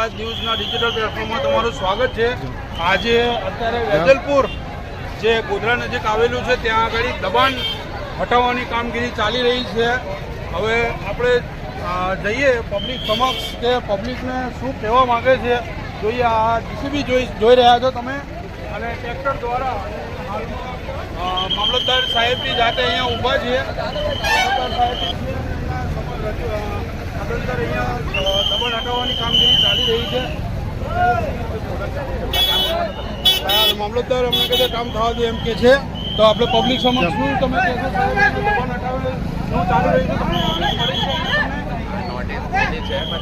વરસાદ ન્યૂઝના ડિજિટલ પ્લેટફોર્મમાં તમારું સ્વાગત છે. આજે અત્યારે વેજલપુર જે ગોધરા નજીક આવેલું છે, ત્યાં આગળ દબાણ હટાવવાની કામગીરી ચાલી રહી છે. હવે આપણે જઈએ પબ્લિક સમક્ષ કે પબ્લિકને શું કહેવા માગે છે. જોઈએ, આ જીસીબી જોઈ જોઈ રહ્યા છો તમે. અને ટ્રેક્ટર દ્વારા મામલતદાર સાહેબની જાતે અહીંયા ઊભા છે મામલતદાર સાહેબ અહીંયા હટાવવાની કામગીરી ચાલી રહી છે. મામલતદાર અમને કહે કામ થવા દે એમ કે છે. તો આપણે પબ્લિક સમક્ષ શું તમે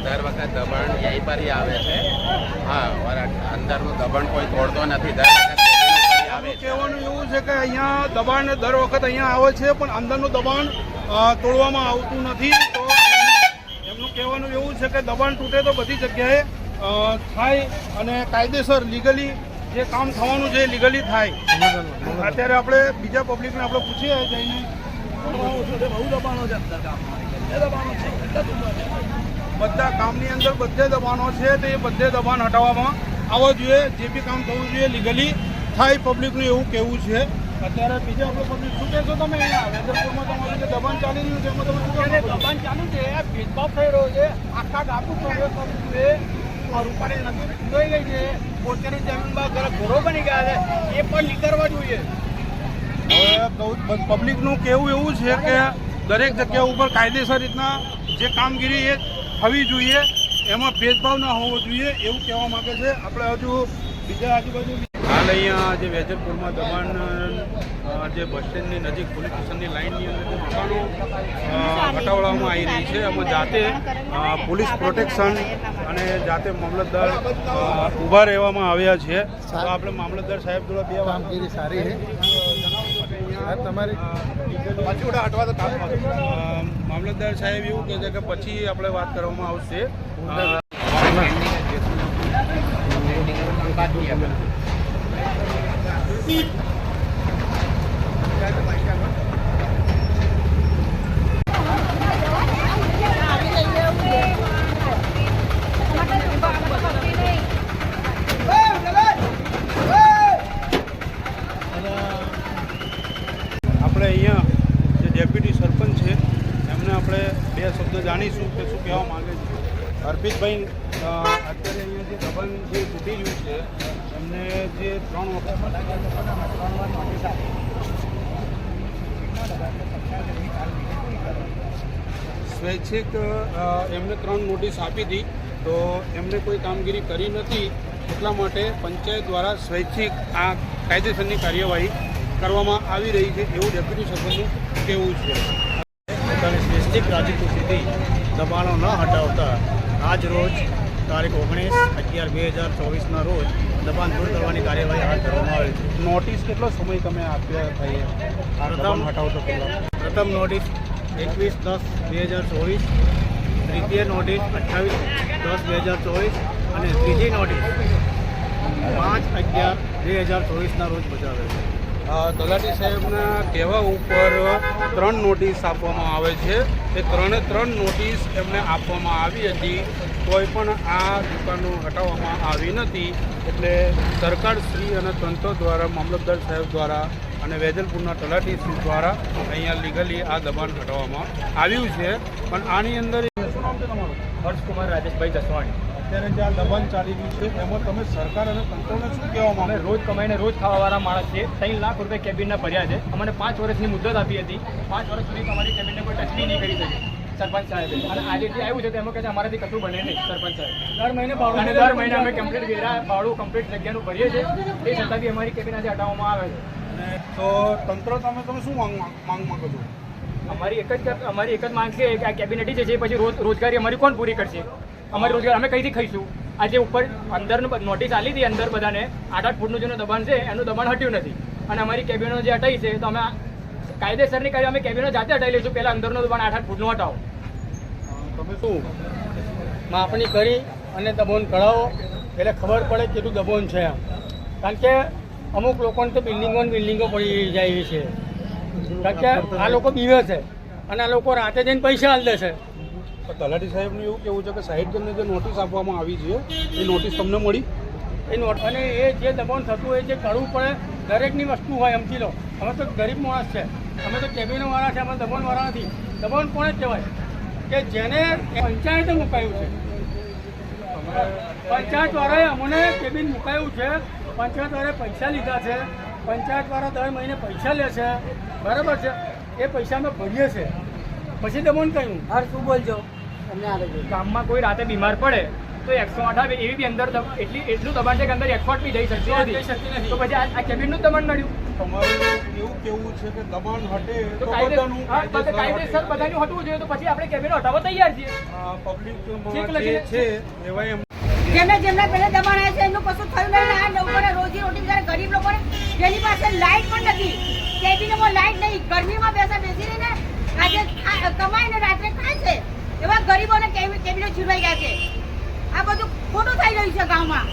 દર વખત દબાણ યહીં પર આવે છે. હા ઓર અંદરનું દબાણ કોઈ તોડતો નથી. દર વખત કહેવાનું એવું છે કે અહીંયા દબાણ દર વખત અહીંયા આવે છે પણ અંદરનું દબાણ તોડવામાં આવતું નથી. તો કહેવાનું એવું છે કે દબાણ તૂટે તો બધી જગ્યાએ થાય અને કાયદેસર લીગલી જે કામ થવાનું છે લીગલી થાય. અત્યારે આપણે બીજા પબ્લિકને આપણે પૂછીએ જઈને. બધા કામની અંદર બધે દબાણો છે તે બધે દબાણ હટાવવામાં આવવા જોઈએ. જે બી કામ થવું જોઈએ લીગલી થાય પબ્લિકનું એવું કહેવું છે. અત્યારે બીજા આપણે પબ્લિક શું કહેશો તમે અહીંયા વેજલપુરમાં તમારું જે દબાણ ચાલી રહ્યું છે એમાં તમે? દબાણ ચાલુ છે ભેદભાવ થઈ રહ્યો છે. આખા ગામનું કોંગ્રેસ છે રૂપાણી નદી જોઈ ગઈ છે. પોતાની જમીનમાં ઘર ઘરો બની ગયા છે. એ પણ નીકળવા જોઈએ. હવે પબ્લિકનું કહેવું એવું છે કે દરેક જગ્યા ઉપર કાયદેસર રીતના જે કામગીરી એ થવી જોઈએ એમાં ભેદભાવ ના હોવો જોઈએ એવું કહેવા માંગે છે. આપણે હજુ બીજા આજુબાજુ હાલ અહીંયા જે વેજલપુરમાં દબાણ જે બસ સ્ટેન્ડની નજીક પોલીસ સ્ટેશનની લાઇનની અંદર દુકાનો હટાવવામાં આવી રહી છે. એમાં જાતે પોલીસ પ્રોટેક્શન અને જાતે મામલતદાર ઊભા રહેવામાં આવ્યા છે. તો આપણે મામલતદાર સાહેબ દ્વારા બે કામગીરી સારી છે. તમારી મામલતદાર સાહેબ એવું કહે છે કે પછી આપણે વાત કરવામાં આવશે. અહીંયા જે ડેપ્યુટી સરપંચ છે, એમને આપણે બે શબ્દ જાણીશું કે શું કહેવા માગે છે. અર્પિતભાઈ અત્યારે અહીંયા જે દબાણ જે તૂટી ગયું છે એમને જે ત્રણ વખત સ્વૈચ્છિક અ, એમને ત્રણ નોટિસ આપી હતી તો એમને કોઈ કામગીરી કરી નથી. એટલા માટે પંચાયત દ્વારા સ્વૈચ્છિક આ કાયદેસરની કાર્યવાહી કરવામાં આવી રહી છે એવું ડેપ્યુટી સભ્યનું કહેવું છે. પોતાની સ્વૈચ્છિક રાજીપુર સુધી દબાણો ન હટાવતા આજ રોજ તારીખ ઓગણીસ અગિયાર બે હજાર ચોવીસના રોજ દબાણ દૂર કરવાની કાર્યવાહી હાથ ધરવામાં આવેલ છે. નોટિસ કેટલો સમય તમે આપ્યા થઈ પ્રથમ હટાવતો પ્રથમ નોટિસ એકવીસ દસ બે હજાર ચોવીસ દ્વિતીય નોટિસ અઠ્ઠાવીસ દસ બે હજાર ચોવીસ અને ત્રીજી નોટિસ પાંચ અગિયાર બે હજાર ચોવીસના રોજ બજાવેલ છે. અ, તલાટી સાહેબના કહેવા ઉપર ત્રણ નોટિસ આપવામાં આવે છે. એ ત્રણે ત્રણ નોટિસ એમને આપવામાં આવી હતી. કોઈ પણ આ દુકાનો હટાવવામાં આવી નથી. એટલે સરકાર શ્રી અને તંત્ર દ્વારા મામલતદાર સાહેબ દ્વારા અને વેજલપુરના તલાટી શ્રી દ્વારા અહીંયા લીગલી આ દબાણ હટાવવામાં આવ્યું છે. પણ આની અંદર શું નામ છે તમારું? હર્ષકુમાર રાજેશભાઈ જસવાણી. અત્યારે જે આ દબાણ ચાલી રહ્યું છે એમાં તમે સરકાર અને તંત્રને શું કહેવા માંગો? રોજ કમાઈને રોજ ખાવાવાળા માણસ છે ત્રણ લાખ રૂપિયા કેબિનના ભર્યા છે. અમને પાંચ વર્ષની મુદત આપી હતી. પાંચ વર્ષ સુધી તમારી કેબિનને કોઈ ટચ નહીં કરી શકે. સરપંચ સાહેબે. અને આજે જે આવ્યું છે તેમાં કહે છે અમારાથી કશું બને નહીં સરપંચ સાહેબ. દર મહિને ભાડું અને દર મહિને અમે કમ્પ્લીટ વેરા ભાડું કમ્પ્લીટ જગ્યાનું ભરીએ છીએ. એ છતાં બી અમારી કેબિન આજે હટાવવામાં આવે છે. તો તંત્ર તમે તમે શું માંગ માંગો છો? અમારી એક જ અમારી એક જ માંગ છે કે આ કેબિનેટી છે જે પછી રોજગારી અમારી કોણ પૂરી કરશે? અમારી રોજગાર અમે કઈથી ખાઈશું? આજે ઉપર અંદરનું નોટિસ આલી હતી અંદર બધાને, આઠ આઠ ફૂટનું જેનું દબાણ છે, એનું દબાણ હટ્યું નથી. અને અમારી કેબિનો જે હટાઈ છે, તો અમે કાયદેસરની કાર્ય અમે કેબિનો જાતે હટાવી લઈશું. પહેલાં અંદરનું દબાણ આઠ આઠ ફૂટનું હટાવો. તમે શું માપણી કરી અને દબોન કઢાવો? એટલે ખબર પડે કેટલું દબોન છે કારણ કે અમુક લોકોને તો બિલ્ડિંગો બિલ્ડિંગો પડી જાય છે. કારણ કે આ લોકો બીવે છે. અને આ લોકો રાતે જઈને પૈસા હાલ દે છે. તલાટી સાહેબનું એવું કેવું છે કે સાહેબજનને જે નોટિસ આપવામાં આવી છે એ નોટિસ તમને મળી? એ નોટ અને એ જે દબાણ થતું હોય જે કરવું પડે દરેકની વસ્તુ હોય સમજી લો. અમે તો ગરીબ માણસ છે. અમે તો કેબિનોવાળા છે અમે દબાણવાળા નથી. દબાણ કોને કહેવાય? કે જેને પંચાયતે મુકાયું છે. પંચાયત વાળાએ અમને કેબિન મુકાયું છે. પંચાયત વાળાએ પૈસા લીધા છે. પંચાયત વાળા દર મહિને પૈસા લે છે. બરાબર છે? એ પૈસા અમે ભરીએ છે. પછી દમણ કહ્યું હર શું બોલજો? ગામમાં કોઈ રાતે બીમાર પડે તો એકસો આઠ આવે એવી બી અંદર એટલી એટલું દબાણ છે કે અંદર એક્સપોર્ટ બી જઈ શકતી નથી. તો પછી આ આ કેબિનનું દબાણ નડ્યું. તમારું એવું કેવું છે કે દબાણ હટે તો તો કાયદે- બધાનું હા, બધે કાયદેસર બધાનું હટવું જોઈએ તો પછી આપણે કેબિન હટાવવા તૈયાર છીએ. છે. એવા એમ જેમને જેમને પહેલા દબાણ આવે છે એમનું કશું થયું નહીં. આ લોકોને રોજી રોટી બિચારા ગરીબ લોકોને જેની પાસે લાઇટ પણ નથી. કેબિનમાં લાઈટ નહીં. ગરમીમાં બેસા બેસી રહીને આજે કમાઈને રાત્રે ખાય છે. છે ગામમાં.